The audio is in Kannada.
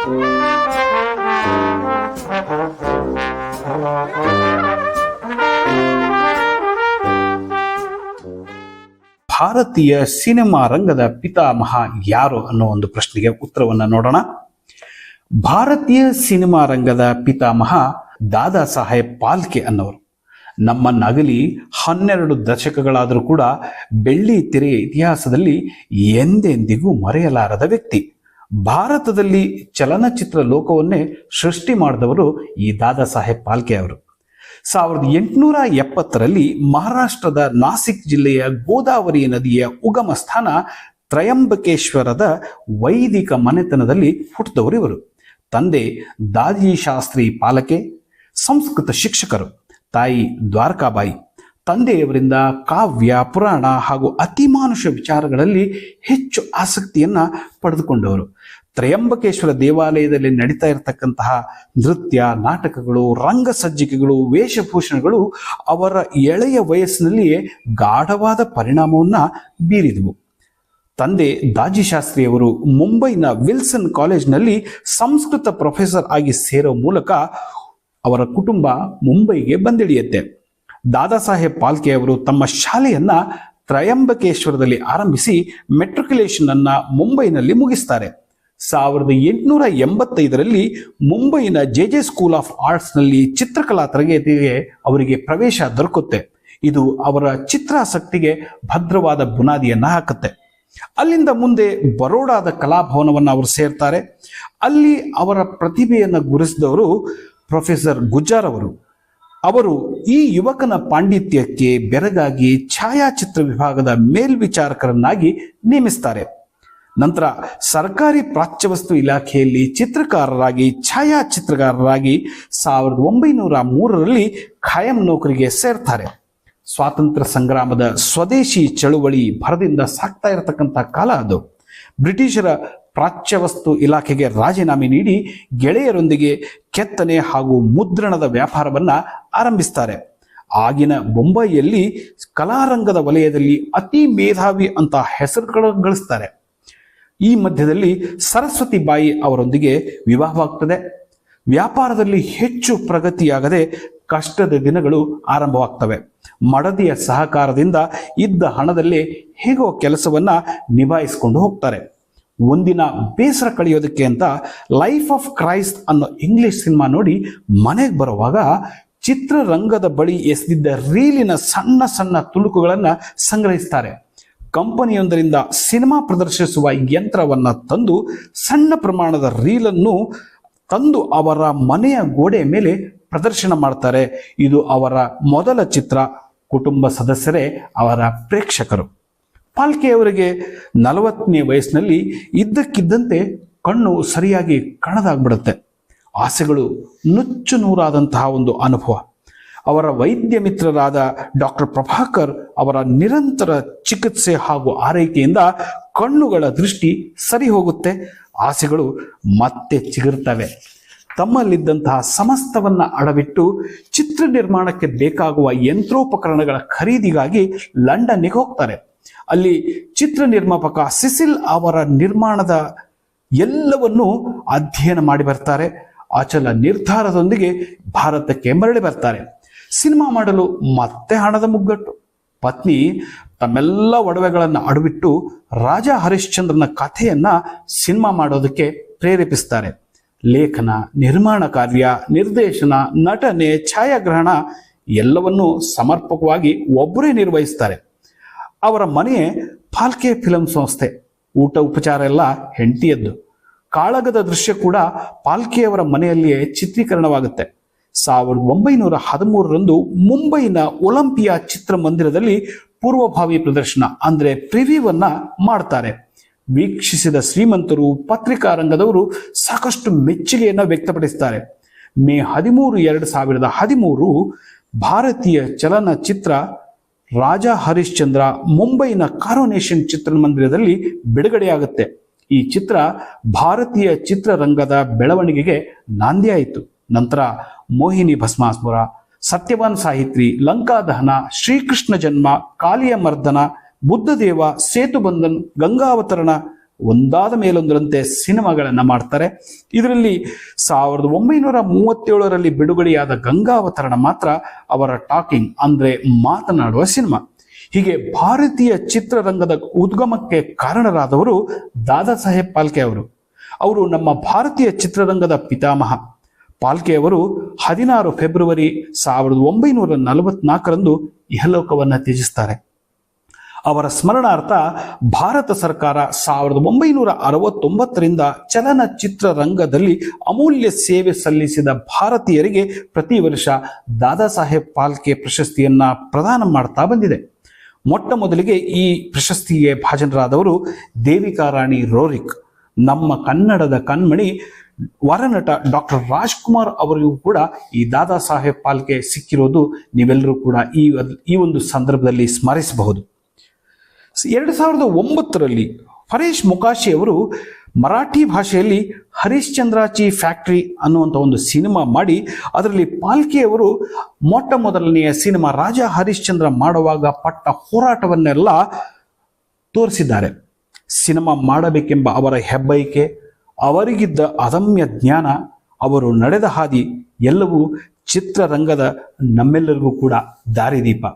ಭಾರತೀಯ ಸಿನಿಮಾ ರಂಗದ ಪಿತಾಮಹ ಯಾರು ಅನ್ನೋ ಒಂದು ಪ್ರಶ್ನೆಗೆ ಉತ್ತರವನ್ನ ನೋಡೋಣ. ಭಾರತೀಯ ಸಿನಿಮಾ ರಂಗದ ಪಿತಾಮಹ ದಾದಾ ಸಾಹೇಬ್ ಪಾಲ್ಕೆ ಅನ್ನೋರು. ನಗಲಿ ಹನ್ನೆರಡು ದಶಕಗಳಾದರೂ ಕೂಡ ಬೆಳ್ಳಿ ತೆರೆಯ ಇತಿಹಾಸದಲ್ಲಿ ಎಂದೆಂದಿಗೂ ಮರೆಯಲಾರದ ವ್ಯಕ್ತಿ. ಭಾರತದಲ್ಲಿ ಚಲನಚಿತ್ರ ಲೋಕವನ್ನೇ ಸೃಷ್ಟಿ ಮಾಡಿದವರು ಈ ದಾದಾ ಸಾಹೇಬ್ ಪಾಲ್ಕೆ ಅವರು. ಸಾವಿರದ ಎಂಟುನೂರ ಎಪ್ಪತ್ತರಲ್ಲಿ ಮಹಾರಾಷ್ಟ್ರದ ನಾಸಿಕ್ ಜಿಲ್ಲೆಯ ಗೋದಾವರಿ ನದಿಯ ಉಗಮ ಸ್ಥಾನ ತ್ರಯಂಬಕೇಶ್ವರದ ವೈದಿಕ ಮನೆತನದಲ್ಲಿ ಹುಟ್ಟಿದವರು ಇವರು. ತಂದೆ ದಾದಿ ಶಾಸ್ತ್ರಿ ಪಾಲಕೆ, ಸಂಸ್ಕೃತ ಶಿಕ್ಷಕರು, ತಾಯಿ ದ್ವಾರಕಾಬಾಯಿ. ತಂದೆಯವರಿಂದ ಕಾವ್ಯ, ಪುರಾಣ ಹಾಗೂ ಅತಿಮಾನುಷ ವಿಚಾರಗಳಲ್ಲಿ ಹೆಚ್ಚು ಆಸಕ್ತಿಯನ್ನ ಪಡೆದುಕೊಂಡವರು. ತ್ರಯಂಬಕೇಶ್ವರ ದೇವಾಲಯದಲ್ಲಿ ನಡೀತಾ ಇರತಕ್ಕಂತಹ ನೃತ್ಯ, ನಾಟಕಗಳು, ರಂಗಸಜ್ಜಿಕೆಗಳು, ವೇಷಭೂಷಣಗಳು ಅವರ ಎಳೆಯ ವಯಸ್ಸಿನಲ್ಲಿಯೇ ಗಾಢವಾದ ಪರಿಣಾಮವನ್ನ ಬೀರಿದವು. ತಂದೆ ದಾಜಿ ಶಾಸ್ತ್ರಿಯವರು ಮುಂಬೈನ ವಿಲ್ಸನ್ ಕಾಲೇಜ್ನಲ್ಲಿ ಸಂಸ್ಕೃತ ಪ್ರೊಫೆಸರ್ ಆಗಿ ಸೇರೋ ಮೂಲಕ ಅವರ ಕುಟುಂಬ ಮುಂಬೈಗೆ ಬಂದಿಳಿಯುತ್ತೆ. ದಾದಾ ಸಾಹೇಬ್ ಪಾಲ್ಕೆ ಅವರು ತಮ್ಮ ಶಾಲೆಯನ್ನ ತ್ರಯಂಬಕೇಶ್ವರದಲ್ಲಿ ಆರಂಭಿಸಿ ಮೆಟ್ರಿಕ್ಯುಲೇಷನ್ ಅನ್ನ ಮುಂಬೈನಲ್ಲಿ ಮುಗಿಸ್ತಾರೆ. ಸಾವಿರದ ಎಂಟುನೂರ ಎಂಬತ್ತೈದರಲ್ಲಿ ಮುಂಬೈನ ಜೆ ಜೆ ಸ್ಕೂಲ್ ಆಫ್ ಆರ್ಟ್ಸ್ನಲ್ಲಿ ಚಿತ್ರಕಲಾ ತರಗತಿಗೆ ಅವರಿಗೆ ಪ್ರವೇಶ ದೊರಕುತ್ತೆ. ಇದು ಅವರ ಚಿತ್ರಾಸಕ್ತಿಗೆ ಭದ್ರವಾದ ಬುನಾದಿಯನ್ನ ಹಾಕುತ್ತೆ. ಅಲ್ಲಿಂದ ಮುಂದೆ ಬರೋಡಾದ ಕಲಾಭವನವನ್ನು ಅವರು ಸೇರ್ತಾರೆ. ಅಲ್ಲಿ ಅವರ ಪ್ರತಿಭೆಯನ್ನು ಗುರುಸಿದವರು ಪ್ರೊಫೆಸರ್ ಗುಜ್ಜಾರ್ ಅವರು. ಅವರು ಈ ಯುವಕನ ಪಾಂಡಿತ್ಯಕ್ಕೆ ಬೆರಗಾಗಿ ಛಾಯಾಚಿತ್ರ ವಿಭಾಗದ ಮೇಲ್ವಿಚಾರಕರನ್ನಾಗಿ ನೇಮಿಸ್ತಾರೆ. ನಂತರ ಸರ್ಕಾರಿ ಪ್ರಾಚ್ಯವಸ್ತು ಇಲಾಖೆಯಲ್ಲಿ ಚಿತ್ರಕಾರರಾಗಿ ಛಾಯಾಚಿತ್ರಕಾರರಾಗಿ ಸಾವಿರದ ಒಂಬೈನೂರ ಮೂರರಲ್ಲಿ ಖಾಯಂ ನೌಕರಿಗೆ ಸೇರ್ತಾರೆ. ಸ್ವಾತಂತ್ರ್ಯ ಸಂಗ್ರಾಮದ ಸ್ವದೇಶಿ ಚಳುವಳಿ ಭರದಿಂದ ಸಾಕ್ತಾ ಇರತಕ್ಕಂಥ ಕಾಲ ಅದು. ಬ್ರಿಟಿಷರ ಪ್ರಾಚ್ಯವಸ್ತು ಇಲಾಖೆಗೆ ರಾಜೀನಾಮೆ ನೀಡಿ ಗೆಳೆಯರೊಂದಿಗೆ ಕೆತ್ತನೆ ಹಾಗೂ ಮುದ್ರಣದ ವ್ಯಾಪಾರವನ್ನ ಆರಂಭಿಸ್ತಾರೆ. ಆಗಿನ ಬೊಂಬೈಯಲ್ಲಿ ಕಲಾರಂಗದ ವಲಯದಲ್ಲಿ ಅತಿ ಮೇಧಾವಿ ಅಂತ ಹೆಸರುಗಳು ಗಳಿಸ್ತಾರೆ. ಈ ಮಧ್ಯದಲ್ಲಿ ಸರಸ್ವತಿ ಬಾಯಿ ಅವರೊಂದಿಗೆ ವಿವಾಹವಾಗ್ತದೆ. ವ್ಯಾಪಾರದಲ್ಲಿ ಹೆಚ್ಚು ಪ್ರಗತಿಯಾಗದೆ ಕಷ್ಟದ ದಿನಗಳು ಆರಂಭವಾಗ್ತವೆ. ಮಡದಿಯ ಸಹಕಾರದಿಂದ ಇದ್ದ ಹಣದಲ್ಲಿ ಹೇಗೋ ಕೆಲಸವನ್ನ ನಿಭಾಯಿಸಿಕೊಂಡು ಹೋಗ್ತಾರೆ. ಒಂದಿನ ಬೇಸರ ಕಳೆಯೋದಕ್ಕೆ ಅಂತ ಲೈಫ್ ಆಫ್ ಕ್ರೈಸ್ಟ್ ಅನ್ನೋ ಇಂಗ್ಲಿಷ್ ಸಿನಿಮಾ ನೋಡಿ ಮನೆಗೆ ಬರುವಾಗ ಚಿತ್ರರಂಗದ ಬಳಿ ಎಸೆದಿದ್ದ ರೀಲಿನ ಸಣ್ಣ ಸಣ್ಣ ತುಣುಕುಗಳನ್ನು ಸಂಗ್ರಹಿಸ್ತಾರೆ. ಕಂಪನಿಯೊಂದರಿಂದ ಸಿನಿಮಾ ಪ್ರದರ್ಶಿಸುವ ಯಂತ್ರವನ್ನು ತಂದು ಸಣ್ಣ ಪ್ರಮಾಣದ ರೀಲನ್ನು ತಂದು ಅವರ ಮನೆಯ ಗೋಡೆ ಮೇಲೆ ಪ್ರದರ್ಶನ ಮಾಡ್ತಾರೆ. ಇದು ಅವರ ಮೊದಲ ಚಿತ್ರ. ಕುಟುಂಬ ಸದಸ್ಯರೇ, ಅವರ ಪ್ರೇಕ್ಷಕರು. ಪಾಲ್ಕೆಯವರಿಗೆ ನಲವತ್ತನೇ ವಯಸ್ಸಿನಲ್ಲಿ ಇದ್ದಕ್ಕಿದ್ದಂತೆ ಕಣ್ಣು ಸರಿಯಾಗಿ ಕಣದಾಗ್ಬಿಡುತ್ತೆ. ಆಸೆಗಳು ನುಚ್ಚು ನೂರಾದಂತಹ ಒಂದು ಅನುಭವ. ಅವರ ವೈದ್ಯ ಮಿತ್ರರಾದ ಡಾಕ್ಟರ್ ಪ್ರಭಾಕರ್ ಅವರ ನಿರಂತರ ಚಿಕಿತ್ಸೆ ಹಾಗೂ ಆರೈಕೆಯಿಂದ ಕಣ್ಣುಗಳ ದೃಷ್ಟಿ ಸರಿ ಹೋಗುತ್ತೆ. ಆಸೆಗಳು ಮತ್ತೆ ಚಿಗುರ್ತವೆ. ತಮ್ಮಲ್ಲಿದ್ದಂತಹ ಸಮಸ್ತವನ್ನ ಅಡವಿಟ್ಟು ಚಿತ್ರ ನಿರ್ಮಾಣಕ್ಕೆ ಬೇಕಾಗುವ ಯಂತ್ರೋಪಕರಣಗಳ ಖರೀದಿಗಾಗಿ ಲಂಡನ್ನಿಗೆ ಹೋಗ್ತಾರೆ. ಅಲ್ಲಿ ಚಿತ್ರ ನಿರ್ಮಾಪಕ ಸಿಸಿಲ್ ಅವರ ನಿರ್ಮಾಣದ ಎಲ್ಲವನ್ನೂ ಅಧ್ಯಯನ ಮಾಡಿ ಬರ್ತಾರೆ. ಅಚಲ ನಿರ್ಧಾರದೊಂದಿಗೆ ಭಾರತಕ್ಕೆ ಮರಳಿ ಬರ್ತಾರೆ. ಸಿನಿಮಾ ಮಾಡಲು ಮತ್ತೆ ಹಣದ ಮುಗ್ಗಟ್ಟು. ಪತ್ನಿ ತಮ್ಮೆಲ್ಲ ಒಡವೆಗಳನ್ನು ಅಡವಿಟ್ಟು ರಾಜ ಹರಿಶ್ಚಂದ್ರನ ಕಥೆಯನ್ನ ಸಿನಿಮಾ ಮಾಡೋದಕ್ಕೆ ಪ್ರೇರೇಪಿಸ್ತಾರೆ. ಲೇಖನ, ನಿರ್ಮಾಣ ಕಾರ್ಯ, ನಿರ್ದೇಶನ, ನಟನೆ, ಛಾಯಾಗ್ರಹಣ ಎಲ್ಲವನ್ನೂ ಸಮರ್ಪಕವಾಗಿ ಒಬ್ಬರೇ ನಿರ್ವಹಿಸ್ತಾರೆ. ಅವರ ಮನೆಯೇ ಫಾಲ್ಕೆ ಫಿಲಂ ಸಂಸ್ಥೆ. ಊಟ, ಉಪಚಾರ ಎಲ್ಲ ಹೆಂಡತಿಯದ್ದು. ಕಾಳಗದ ದೃಶ್ಯ ಕೂಡ ಪಾಲ್ಕೆಯವರ ಮನೆಯಲ್ಲಿಯೇ ಚಿತ್ರೀಕರಣವಾಗುತ್ತೆ. ಸಾವಿರದ ಒಂಬೈನೂರ ಹದಿಮೂರರಂದು ಮುಂಬೈನ ಒಲಂಪಿಯಾ ಚಿತ್ರಮಂದಿರದಲ್ಲಿ ಪೂರ್ವಭಾವಿ ಪ್ರದರ್ಶನ, ಅಂದರೆ ಪ್ರಿವ್ಯೂವನ್ನ ಮಾಡ್ತಾರೆ. ವೀಕ್ಷಿಸಿದ ಶ್ರೀಮಂತರು ಪತ್ರಿಕಾ ರಂಗದವರು ಸಾಕಷ್ಟು ಮೆಚ್ಚುಗೆಯನ್ನು ವ್ಯಕ್ತಪಡಿಸ್ತಾರೆ. ಮೇ ಹದಿಮೂರು ಎರಡು ಸಾವಿರದ ಹದಿಮೂರು ಭಾರತೀಯ ಚಲನಚಿತ್ರ ರಾಜ ಹರಿಶ್ಚಂದ್ರ ಮುಂಬೈನ ಕಾರೋನೇಷನ್ ಚಿತ್ರಮಂದಿರದಲ್ಲಿ ಬಿಡುಗಡೆಯಾಗುತ್ತೆ. ಈ ಚಿತ್ರ ಭಾರತೀಯ ಚಿತ್ರರಂಗದ ಬೆಳವಣಿಗೆಗೆ ನಾಂದಿಯಾಯಿತು. ನಂತರ ಮೋಹಿನಿ ಭಸ್ಮಾಸ್ಮುರ ಸತ್ಯವಾನ್ ಸಾಹಿತ್ರಿ ಲಂಕಾದಹನ ಶ್ರೀಕೃಷ್ಣ ಜನ್ಮ, ಕಾಲಿಯ ಮರ್ದನ ಬುದ್ಧದೇವ ಸೇತುಬಂಧನ್ ಗಂಗಾವತರಣ ಒಂದಾದ ಮೇಲೊಂದರಂತೆ ಸಿನಿಮಾಗಳನ್ನು ಮಾಡ್ತಾರೆ. ಇದರಲ್ಲಿ ಸಾವಿರದ ಒಂಬೈನೂರ ಮೂವತ್ತೇಳರಲ್ಲಿ ಬಿಡುಗಡೆಯಾದ ಗಂಗಾವತರಣ ಮಾತ್ರ ಅವರ ಟಾಕಿಂಗ್ ಅಂದ್ರೆ ಮಾತನಾಡುವ ಸಿನಿಮಾ. ಹೀಗೆ ಭಾರತೀಯ ಚಿತ್ರರಂಗದ ಉದ್ಗಮಕ್ಕೆ ಕಾರಣರಾದವರು ದಾದಾ ಸಾಹೇಬ್ ಪಾಲ್ಕೆ ಅವರು. ಅವರು ನಮ್ಮ ಭಾರತೀಯ ಚಿತ್ರರಂಗದ ಪಿತಾಮಹ. ಪಾಲ್ಕೆ ಅವರು ಹದಿನಾರು ಫೆಬ್ರವರಿ ಸಾವಿರದ ಒಂಬೈನೂರ ನಲವತ್ನಾಲ್ಕರಂದು ಇಹಲೋಕವನ್ನು ತ್ಯಜಿಸ್ತಾರೆ. ಅವರ ಸ್ಮರಣಾರ್ಥ ಭಾರತ ಸರ್ಕಾರ ಸಾವಿರದ ಒಂಬೈನೂರ ಅರವತ್ತೊಂಬತ್ತರಿಂದ ಚಲನಚಿತ್ರ ರಂಗದಲ್ಲಿ ಅಮೂಲ್ಯ ಸೇವೆ ಸಲ್ಲಿಸಿದ ಭಾರತೀಯರಿಗೆ ಪ್ರತಿ ವರ್ಷ ದಾದಾ ಸಾಹೇಬ್ ಪಾಲ್ಕೆ ಪ್ರಶಸ್ತಿಯನ್ನ ಪ್ರದಾನ ಮಾಡ್ತಾ ಬಂದಿದೆ. ಮೊಟ್ಟ ಮೊದಲಿಗೆ ಈ ಪ್ರಶಸ್ತಿಗೆ ಭಾಜನರಾದವರು ದೇವಿಕಾ ರಾಣಿ ರೋರಿಕ್. ನಮ್ಮ ಕನ್ನಡದ ಕಣ್ಮಣಿ ವರನಟ ಡಾಕ್ಟರ್ ರಾಜ್ಕುಮಾರ್ ಅವರಿಗೂ ಕೂಡ ಈ ದಾದಾ ಸಾಹೇಬ್ ಪಾಲ್ಕೆ ಸಿಕ್ಕಿರೋದು ನೀವೆಲ್ಲರೂ ಕೂಡ ಈ ಈ ಒಂದು ಸಂದರ್ಭದಲ್ಲಿ ಸ್ಮರಿಸಬಹುದು. ಎರಡು ಸಾವಿರದ ಒಂಬತ್ತರಲ್ಲಿ ಪರೇಶ್ ಮುಕಾಶಿ ಅವರು ಮರಾಠಿ ಭಾಷೆಯಲ್ಲಿ ಹರಿಶ್ಚಂದ್ರಾಚಿ ಫ್ಯಾಕ್ಟ್ರಿ ಅನ್ನುವಂಥ ಒಂದು ಸಿನಿಮಾ ಮಾಡಿ, ಅದರಲ್ಲಿ ಪಾಲ್ಕೆ ಅವರು ಮೊಟ್ಟ ಮೊದಲನೆಯ ಸಿನಿಮಾ ರಾಜ ಹರಿಶ್ಚಂದ್ರ ಮಾಡುವಾಗ ಪಟ್ಟ ಹೋರಾಟವನ್ನೆಲ್ಲ ತೋರಿಸಿದ್ದಾರೆ. ಸಿನಿಮಾ ಮಾಡಬೇಕೆಂಬ ಅವರ ಹೆಬ್ಬೈಕೆ ಅವರಿಗಿದ್ದ ಅದಮ್ಯ ಜ್ಞಾನ ಅವರು ನಡೆದ ಹಾದಿ ಎಲ್ಲವೂ ಚಿತ್ರರಂಗದ ನಮ್ಮೆಲ್ಲರಿಗೂ ಕೂಡ ದಾರಿದೀಪ.